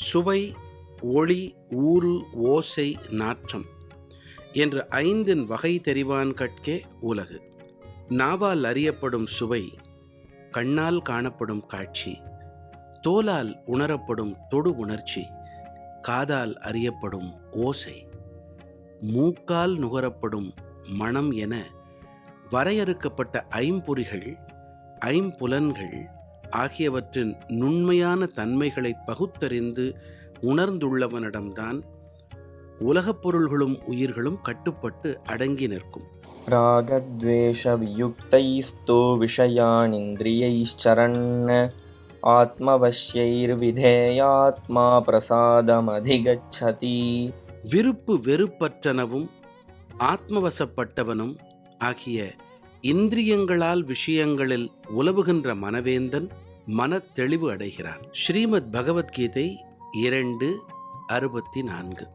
சுவை ஒளி ஊறு ஓசை நாற்றம் என்று ஐந்தின் வகை தெரிவான் கட்கே உலகு. நாவால் அறியப்படும் சுவை கண்ணால் காணப்படும் காட்சி தோலால் உணரப்படும் தொடு உணர்ச்சி காதால் அறியப்படும் ஓசை மூக்கால் நுகரப்படும் மனம் என வரையறுக்கப்பட்ட ஐம்பொறிகள் ஐம்புலன்கள் ஆகியவற்றின் நுண்மையான தன்மைகளை பகுத்தறிந்து உணர்ந்துள்ளவனிடம்தான் உலகப் பொருள்களும் உயிர்களும் கட்டுப்பட்டு அடங்கி நிற்கும். ராகத்வேஷவியுக்தைஸ்தோ விஷயானிந்திரியைச்சரன் ஆத்மவசியைர்விதேயாத்மா பிரசாதம் பிரசாதமதிகச்சதி. விருப்பு வெறுப்பற்றனவும் ஆத்மவசப்பட்டவனும் ஆகிய இந்திரியங்களால் விஷயங்களில் உலவுகின்ற மனவேந்தன் மனத்தெளிவு அடைகிறான். ஸ்ரீமத் பகவத்கீதை இரண்டு அறுபத்தி நான்கு.